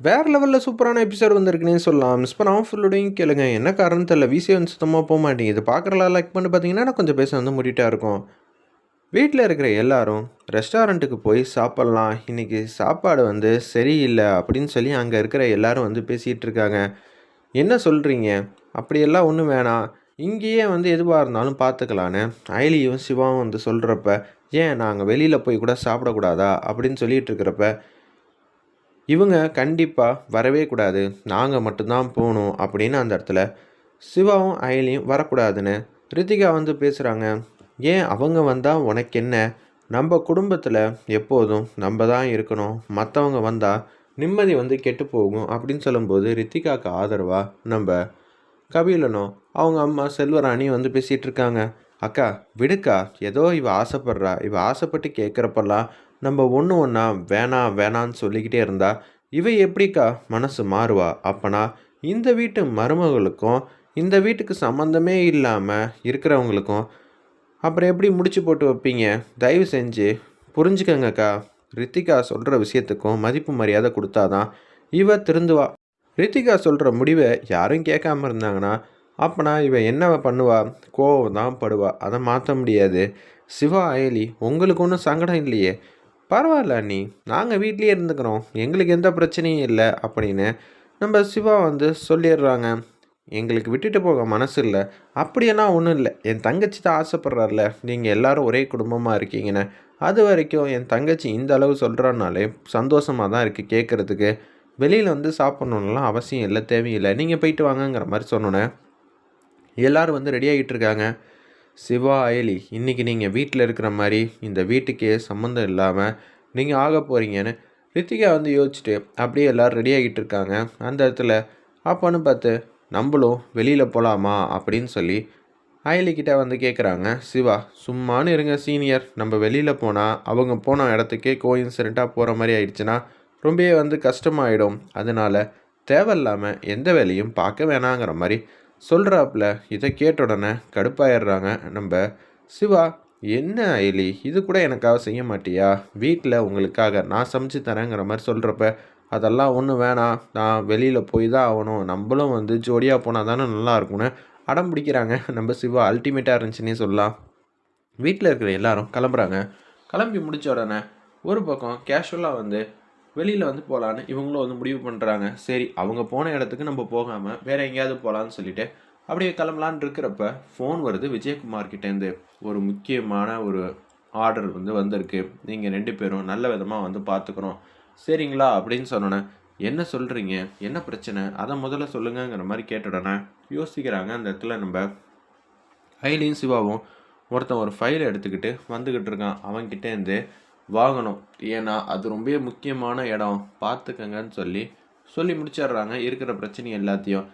வேறு லெவலில் சூப்பரான எபிசோட் வந்திருக்குன்னே சொல்லலாம். மிஸ் பண்ணாமல் ஃபுல்லோடையும் கேளுங்க. என்ன காரணம் தெரியல. விசிஏ வந்து சுத்தமாக போக மாட்டேங்குது. பார்க்குறலாம் லைக் பண்ணி பார்த்தீங்கன்னா நான் கொஞ்சம் பேச வந்து முடிட்டாக இருக்கும். வீட்டில் இருக்கிற எல்லாரும் ரெஸ்டாரண்ட்டுக்கு போய் சாப்பிட்லாம். இன்றைக்கி சாப்பாடு வந்து சரியில்லை அப்படின்னு சொல்லி அங்கே இருக்கிற எல்லாரும் வந்து பேசிகிட்டு இருக்காங்க. என்ன சொல்கிறீங்க அப்படியெல்லாம் ஒன்றும் வேணாம். இங்கேயே வந்து எதுவாக இருந்தாலும் பார்த்துக்கலான்னு அயலியும் சிவாவும் வந்து சொல்கிறப்ப ஏன் நாங்கள் வெளியில் போய் கூட சாப்பிடக்கூடாதா? அப்படின்னு சொல்லிகிட்டு இருக்கிறப்ப இவங்க கண்டிப்பாக வரவே கூடாது. நாங்கள் மட்டும்தான் போகணும் அப்படின்னு அந்த இடத்துல சிவாவும் அயலியும் வரக்கூடாதுன்னு ரித்திகா வந்து பேசுகிறாங்க ஏன் அவங்க வந்தால் உனக்கு என்ன நம்ம குடும்பத்தில் எப்போதும் நம்ம தான் இருக்கணும். மற்றவங்க வந்தால் நிம்மதி வந்து கெட்டு போகும் அப்படின்னு சொல்லும்போது ரித்திகாவுக்கு ஆதரவாக நம்ம கபிலனும் அவங்க அம்மா செல்வராணி வந்து பேசிகிட்டு இருக்காங்க. அக்கா விடுக்கா ஏதோ இவ ஆசைப்படுறா. இவ ஆசைப்பட்டு கேட்குறப்பெல்லாம் நம்ம ஒன்று ஒன்றா வேணாம் வேணான்னு சொல்லிக்கிட்டே இருந்தா இவை எப்படிக்கா மனசு மாறுவா? அப்பனா இந்த வீட்டு மருமகளுக்கும் இந்த வீட்டுக்கு சம்மந்தமே இல்லாமல் இருக்கிறவங்களுக்கும் அப்புறம் எப்படி முடிச்சு போட்டு வைப்பீங்க? தயவு செஞ்சு புரிஞ்சுக்கங்கக்கா. ரித்திகா சொல்கிற விஷயத்துக்கும் மதிப்பு மரியாதை கொடுத்தாதான் இவ திருந்துவா. ரித்திகா சொல்கிற முடிவை யாரும் கேட்காம இருந்தாங்கன்னா அப்பனா இவன் என்ன பண்ணுவா? கோவம் தான் படுவா. அதை மாற்ற முடியாது. சிவா அயலி உங்களுக்கு ஒன்றும் சங்கடம் இல்லையே. பரவாயில்ல அண்ணி. நாங்கள் வீட்லேயே இருந்துக்கிறோம். எங்களுக்கு எந்த பிரச்சனையும் இல்லை அப்படின்னு நம்ம சிவா வந்து சொல்லிடுறாங்க. எங்களுக்கு விட்டுட்டு போக மனசு இல்லை. அப்படியெல்லாம் ஒன்றும் இல்லை. என் தங்கச்சி தான் ஆசைப்பட்றாருல. நீங்கள் எல்லாரும் ஒரே குடும்பமாக இருக்கீங்கன்னு. அது வரைக்கும் என் தங்கச்சி இந்த அளவு சொல்கிறனாலே சந்தோஷமாக தான் இருக்குது கேட்குறதுக்கு வெளியில் வந்து சாப்பிட்ணுன்னுலாம் அவசியம் இல்லை தேவையில்லை. நீங்கள் போயிட்டு வாங்கங்கிற மாதிரி சொன்னோன்னே எல்லோரும் வந்து ரெடி ஆகிட்டு இருக்காங்க. சிவா அயலி இன்றைக்கி நீங்கள் வீட்டில் இருக்கிற மாதிரி இந்த வீட்டுக்கே சம்மந்தம் இல்லாமல் நீங்கள் ஆக போகிறீங்கன்னு ரித்திகா வந்து யோசிச்சுட்டு அப்படியே எல்லோரும் ரெடி ஆகிட்டு இருக்காங்க. அந்த இடத்துல அப்போன்னு பார்த்து நம்மளும் வெளியில் போகலாமா அப்படின்னு சொல்லி அயலிக்கிட்ட வந்து கேட்குறாங்க சிவா சும்மானு இருங்க சீனியர் நம்ம வெளியில் போனால் அவங்க போன இடத்துக்கே கோயின்சிடெண்ட்டாக போகிற மாதிரி ஆயிடுச்சுன்னா ரொம்பவே வந்து கஷ்டமாயிடும். அதனால் தேவையில்லாமல் எந்த வேலையும் பார்க்க வேணாங்கிற மாதிரி சொல்கிறாப்புல இதை கேட்ட உடனே கடுப்பாயிடுறாங்க. நம்ம சிவா என்ன அயலி? இது கூட எனக்காக செய்ய மாட்டியா? வீட்டில் உங்களுக்காக நான் சமைச்சு தரேங்கிற மாதிரி சொல்கிறப்ப அதெல்லாம் ஒன்றும் வேணாம். நான் வெளியில் போய் தான் ஆகணும். நம்மளும் வந்து ஜோடியாக போனால் தானே நல்லா இருக்கும்னு அடம் பிடிக்கிறாங்க. நம்ம சிவா அல்டிமேட்டாக இருந்துச்சுன்னே சொல்லலாம். வீட்டில் இருக்கிற எல்லாரும் கிளம்புறாங்க. கிளம்பி முடித்த உடனே ஒரு பக்கம் கேஷுவலாக வந்து வெளியில் வந்து போகலான்னு இவங்களும் வந்து முடிவு பண்ணுறாங்க சரி அவங்க போன இடத்துக்கு நம்ம போகாமல் வேறு எங்கேயாவது போகலான்னு சொல்லிட்டு அப்படியே கிளம்பலான்னு இருக்கிறப்ப ஃபோன் வருது விஜயகுமார் கிட்டேருந்து ஒரு முக்கியமான ஒரு ஆர்டர் வந்து வந்திருக்கு. நீங்கள் ரெண்டு பேரும் நல்ல விதமாக வந்து பார்த்துக்கிறோம் சரிங்களா? அப்படின்னு சொன்னோன்னே என்ன சொல்கிறீங்க என்ன பிரச்சனை? அதை முதல்ல சொல்லுங்கங்கிற மாதிரி கேட்டுடனே யோசிக்கிறாங்க. அந்த இடத்துல நம்ம ஐலியும் சிவாவும் ஒருத்தன் ஒரு ஃபைலை எடுத்துக்கிட்டு வந்துக்கிட்டு இருக்கான். அவன்கிட்டேருந்து வாங்கணும். ஏன்னா அது ரொம்ப முக்கியமான இடம். பார்த்துக்கங்கன்னு சொல்லி சொல்லி முடிச்சிடுறாங்க. இருக்கிற பிரச்சனை எல்லாத்தையும்.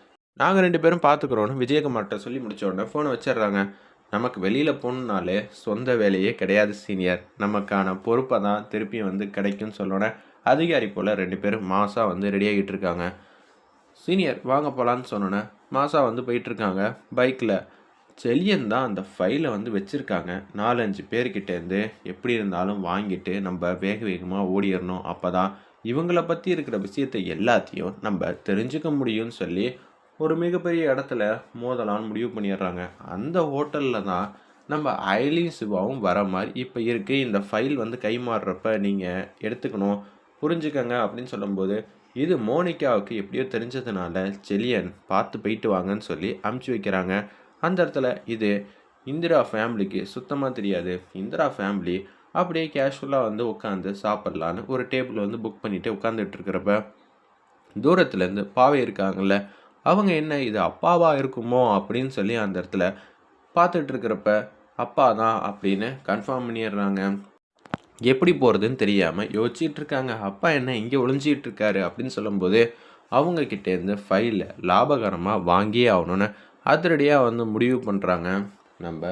நாங்கள் ரெண்டு பேரும் பார்த்துக்குறோன்னு விஜயகுமார்கிட்ட சொல்லி முடிச்ச உடனே ஃபோனை வச்சிடுறாங்க. நமக்கு வெளியில் போகணுன்னாலே சொந்த வேலையே கிடையாது சீனியர் நமக்கான பொறுப்பை தான் திருப்பி வந்து கிடைக்கும்னு சொல்லோன்னே அதிகாரி போல் ரெண்டு பேரும் மாதம் வந்து ரெடி ஆகிட்டு இருக்காங்க. சீனியர் வாங்க போகலான்னு சொன்னோன்னே மாதம் வந்து போயிட்டுருக்காங்க பைக்கில் செலியன் தான் அந்த ஃபைலை வந்து வச்சுருக்காங்க. நாலஞ்சு பேர்கிட்டேருந்து எப்படி இருந்தாலும் வாங்கிட்டு நம்ம வேக வேகமாக ஓடிடணும். அப்போ தான் இவங்கள பற்றி இருக்கிற விஷயத்தை எல்லாத்தையும் நம்ம தெரிஞ்சுக்க முடியும்னு சொல்லி ஒரு மிகப்பெரிய இடத்துல மோதலான்னு முடிவு பண்ணிடுறாங்க. அந்த ஹோட்டலில் தான் நம்ம ஐலின் சிவாவும் வர மாதிரி இப்போ இருக்குது இந்த ஃபைல் வந்து கைமாறுறப்ப நீங்கள் எடுத்துக்கணும் புரிஞ்சுக்கங்க அப்படின்னு சொல்லும்போது இது மோனிகாவுக்கு எப்படியோ தெரிஞ்சதுனால செலியன் பார்த்து போயிட்டு வாங்கன்னு சொல்லி அமுச்சு வைக்கிறாங்க. அந்த இடத்துல இது இந்திரா ஃபேமிலிக்கு சுத்தமாக தெரியாது. இந்திரா ஃபேமிலி அப்படியே கேஷுவலாக வந்து உட்காந்து சாப்பிட்லான்னு ஒரு டேபிள் வந்து புக் பண்ணிவிட்டு உட்காந்துட்டு இருக்கிறப்ப தூரத்துலேருந்து பாவை இருக்காங்கல்ல அவங்க என்ன இது அப்பாவாக இருக்குமோ அப்படின்னு சொல்லி அந்த இடத்துல பார்த்துட்டு இருக்கிறப்ப அப்பா தான் அப்படின்னு கன்ஃபார்ம் பண்ணிடுறாங்க. எப்படி போகிறதுன்னு தெரியாமல் யோசிச்சுட்டு இருக்காங்க. அப்பா என்ன இங்கே ஒளிஞ்சிக்கிட்டு இருக்காரு அப்படின்னு சொல்லும்போது அவங்க கிட்டேருந்து ஃபைலை லாபகரமாக வாங்கியே ஆகணும்னு அதிரடியாக வந்து முடிவு பண்ணுறாங்க நம்ம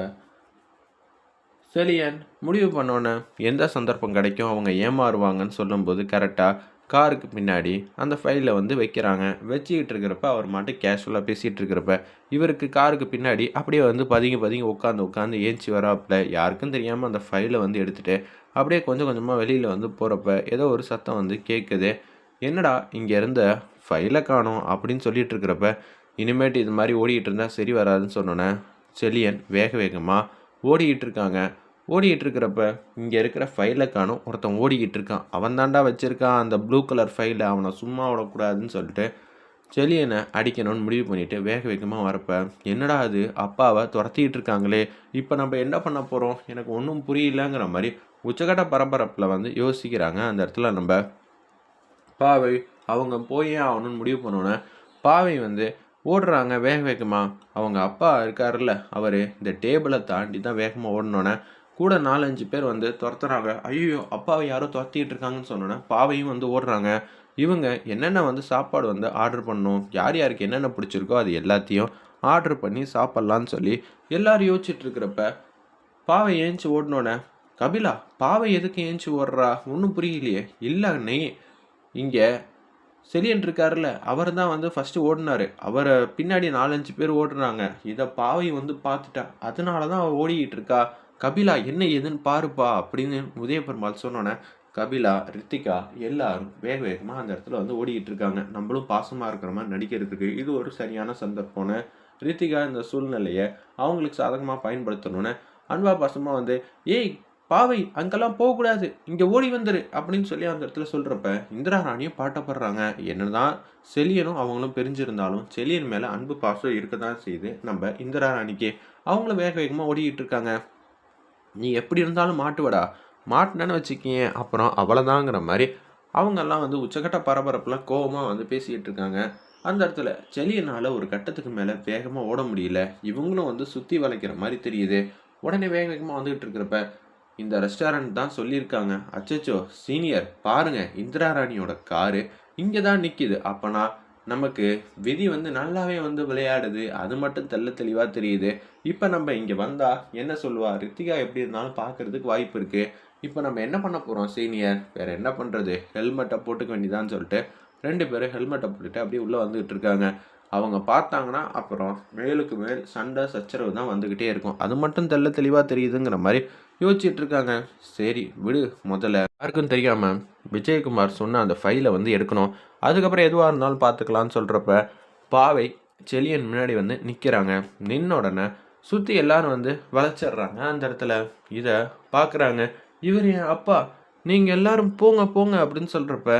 செலியன். முடிவு பண்ணோன்னே எந்த சந்தர்ப்பம் கிடைக்கும்? அவங்க ஏமாறுவாங்கன்னு சொல்லும்போது கரெக்டாக காருக்கு பின்னாடி அந்த ஃபைலில் வந்து வைக்கிறாங்க. வச்சுக்கிட்டு இருக்கிறப்ப அவர் மட்டும் கேஷுவலாக பேசிகிட்டு இருக்கிறப்ப இவருக்கு காருக்கு பின்னாடி அப்படியே வந்து பதுங்கி பதுங்கி உட்காந்து உட்காந்து ஏஞ்சி வராப்பில். யாருக்கும் தெரியாமல் அந்த ஃபைலை வந்து எடுத்துகிட்டு அப்படியே கொஞ்சம் கொஞ்சமாக வெளியில் வந்து போகிறப்ப ஏதோ ஒரு சத்தம் வந்து கேட்குது என்னடா இங்கே இருந்த ஃபைலை காணோம் அப்படின்னு சொல்லிட்டு இருக்கிறப்ப இனிமேட்டு இது மாதிரி ஓடிக்கிட்டு இருந்தால் சரி வராதுன்னு சொன்னோன்னே செலியன் வேக வேகமாக ஓடிக்கிட்டு இருக்காங்க. ஓடிக்கிட்டு இருக்கிறப்ப இங்கே இருக்கிற ஃபைலை காணும் ஒருத்தன் ஓடிக்கிட்டு இருக்கான். அவன் தாண்டா வச்சுருக்கான் அந்த ப்ளூ கலர் ஃபைலை அவனை சும்மா விடக்கூடாதுன்னு சொல்லிட்டு செலியனை அடிக்கணும்னு முடிவு பண்ணிட்டு வேக வேகமாக வரப்ப என்னடா அது? அப்பாவை துரத்திக்கிட்டு இருக்காங்களே. இப்போ நம்ம என்ன பண்ண போகிறோம் எனக்கு ஒன்றும் புரியலங்கிற மாதிரி உச்சகட்ட பரபரப்பில் வந்து யோசிக்கிறாங்க. அந்த இடத்துல நம்ம பாவை அவங்க போயே ஆகணும்னு முடிவு பண்ணோன்னே பாவை வந்து ஓடுறாங்க வேக வேகமாக அவங்க அப்பா இருக்காருல்ல அவர் இந்த டேபிளை தாண்டி தான் வேகமாக ஓடினோன்னே கூட நாலஞ்சு பேர் வந்து துரத்துறாங்க. ஐயோ அப்பாவை யாரோ துரத்திட்டு இருக்காங்கன்னு சொன்னோன்னே பாவையும் வந்து ஓடுறாங்க. இவங்க என்னென்ன வந்து சாப்பாடு வந்து ஆர்டர் பண்ணணும் யார் யாருக்கு என்னென்ன பிடிச்சிருக்கோ அது எல்லாத்தையும் ஆர்டர் பண்ணி சாப்பிட்லான்னு சொல்லி எல்லாரும் யோசிச்சுட்டு இருக்கிறப்ப பாவை ஏஞ்சி ஓடினோன்னே கபிலா பாவை எதுக்கு ஏஞ்சி ஓடுறா? ஒன்றும் புரியலையே. இல்லை நீ இங்கே செலியன் இருக்கார்ல அவர் தான் வந்து ஃபஸ்ட்டு ஓடினாரு. அவரை பின்னாடி நாலஞ்சு பேர் ஓடுறாங்க. இதை பாவை வந்து பார்த்துட்டா அதனால தான் அவள் ஓடிக்கிட்டு இருக்கா கபிலா என்ன ஏதுன்னு பாருப்பா அப்படின்னு உதயபெருமாள் சொன்னோன்னே கபிலா ரித்திகா எல்லாரும் வேக வேகமாக அந்த இடத்துல வந்து ஓடிக்கிட்டு இருக்காங்க நம்மளும் பாசமாக இருக்கிற மாதிரி நடிக்கிறதுக்கு இது ஒரு சரியான சந்தர்ப்பம்னு ரித்திகா இந்த சூழ்நிலையை அவங்களுக்கு சாதகமாக பயன்படுத்தணும்னு அன்பா பாசமாக வந்து ஏய் பாவை அங்கெல்லாம் போகக்கூடாது. இங்கே ஓடி வந்துரு அப்படின்னு சொல்லி அந்த இடத்துல சொல்கிறப்ப இந்திரா ராணியும் பாட்டப்படுறாங்க என்னதான் செலியனும் அவங்களும் பிரிஞ்சிருந்தாலும் செலியன் மேலே அன்பு பாசம் இருக்க தான் செய்யுது. நம்ம இந்திரா ராணிக்கு அவங்களும் வேக வேகமாக ஓடிக்கிட்டு இருக்காங்க. நீ எப்படி இருந்தாலும் மாட்டுவடா. மாட்டினேன்னு வச்சுக்கிங்க அப்புறம் அவ்வளோதாங்கிற மாதிரி அவங்கெல்லாம் வந்து உச்சக்கட்ட பரபரப்பில் கோபமாக வந்து பேசிக்கிட்டு இருக்காங்க. அந்த இடத்துல செலியனால் ஒரு கட்டத்துக்கு மேலே வேகமாக ஓட முடியல. இவங்களும் வந்து சுற்றி வளைக்கிற மாதிரி தெரியுது. உடனே வேக வேகமாக வந்துகிட்டு இருக்கிறப்ப இந்த ரெஸ்டாரண்ட் தான் சொல்லியிருக்காங்க. அச்சச்சோ சீனியர் பாருங்க இந்திரா ராணியோட காரு இங்கே தான் நிற்கிது அப்போனா நமக்கு விதி வந்து நல்லாவே வந்து விளையாடுது. அது மட்டும் தெள்ள தெளிவாக தெரியுது. இப்போ நம்ம இங்கே வந்தால் என்ன சொல்லுவா? ரித்திகா எப்படி இருந்தாலும் பார்க்கறதுக்கு வாய்ப்பு இருக்குது இப்போ நம்ம என்ன பண்ண போகிறோம் சீனியர் வேறு என்ன பண்ணுறது ஹெல்மெட்டை போட்டுக்க வேண்டியதான்னு சொல்லிட்டு ரெண்டு பேரும் ஹெல்மெட்டை போட்டுட்டு அப்படியே உள்ளே வந்துக்கிட்டு இருக்காங்க. அவங்க பார்த்தாங்கன்னா அப்புறம் மேலுக்கு மேல் சண்டை சச்சரவு தான் வந்துக்கிட்டே இருக்கும். அது மட்டும் தெள்ள தெளிவாக தெரியுதுங்கிற மாதிரி யோசிச்சுட்டு இருக்காங்க சரி விடு முதல்ல. யாருக்கும் தெரியாமல் விஜயகுமார் சொன்ன அந்த ஃபைலை வந்து எடுக்கணும். அதுக்கப்புறம் எதுவாக இருந்தாலும் பார்த்துக்கலான்னு சொல்கிறப்ப பாவை செலியன் முன்னாடி வந்து நிற்கிறாங்க நின்ன உடனே சுற்றி எல்லாரும் வந்து வளைச்சிட்றாங்க அந்த இடத்துல. இதை பார்க்குறாங்க இவர் என் அப்பா நீங்கள் எல்லாரும் போங்க போங்க அப்படின்னு சொல்கிறப்ப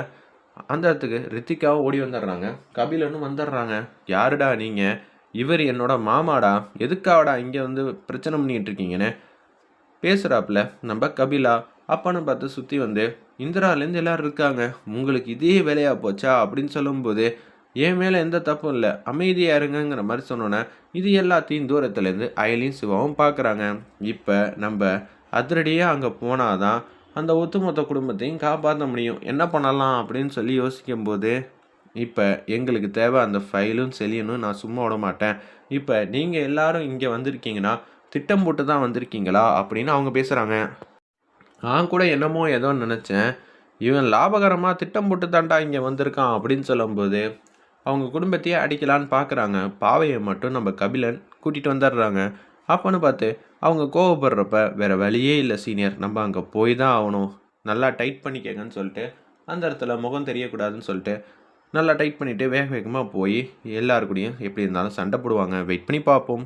அந்த இடத்துக்கு ரித்திகாவும் ஓடி வந்துடுறாங்க. கபிலனும் வந்துடுறாங்க. யாருடா நீங்கள் இவர் என்னோட மாமாடா. எதுக்காவடா இங்கே வந்து பிரச்சனை பண்ணிகிட்டு இருக்கீங்கன்னு பேசுகிறாப்புல நம்ம கபிலா அப்பான்னு பார்த்து சுற்றி வந்து இந்திராலேருந்து எல்லாரும் இருக்காங்க உங்களுக்கு இதே வேலையாக போச்சா? அப்படின்னு சொல்லும்போது என் மேலே எந்த தப்பும் இல்லை அமைதியாக இருங்கிற மாதிரி சொன்னோன்னே இது எல்லாத்தையும் தூரத்துலேருந்து அயலியும் சிவாவும் பார்க்குறாங்க. இப்போ நம்ம அதிரடியாக அங்கே போனால் தான் அந்த ஒத்துமொத்த குடும்பத்தையும் காப்பாற்ற முடியும். என்ன பண்ணலாம் அப்படின்னு சொல்லி யோசிக்கும்போது இப்போ எங்களுக்கு தேவை அந்த ஃபைலும் செலியனும் நான் சும்மா விட மாட்டேன். இப்போ நீங்கள் எல்லாரும் இங்கே வந்திருக்கீங்கன்னா திட்டம் போட்டு தான் வந்திருக்கீங்களா? அப்படின்னு அவங்க பேசுகிறாங்க நான் கூட என்னமோ ஏதோ நினச்சேன். இவன் லாபகரமாக திட்டம் போட்டு தாண்டா இங்கே வந்திருக்கான் அப்படின்னு சொல்லும்போது அவங்க குடும்பத்தையே அடிக்கலான்னு பார்க்குறாங்க பாவையை மட்டும் நம்ம கபிலன் கூட்டிகிட்டு வந்துடுறாங்க. அப்போன்னு பார்த்து அவங்க கோவப்படுறப்ப வேறு வழியே இல்லை சீனியர். நம்ம அங்கே போய் தான் ஆகணும். நல்லா டைட் பண்ணிக்கங்கன்னு சொல்லிட்டு அந்த இடத்துல முகம் தெரியக்கூடாதுன்னு சொல்லிட்டு நல்லா டைட் பண்ணிவிட்டு வேக வேகமாக போய் எல்லாருக்கூடையும் எப்படி இருந்தாலும் சண்டை போடுவாங்க. வெயிட் பண்ணி பார்ப்போம்.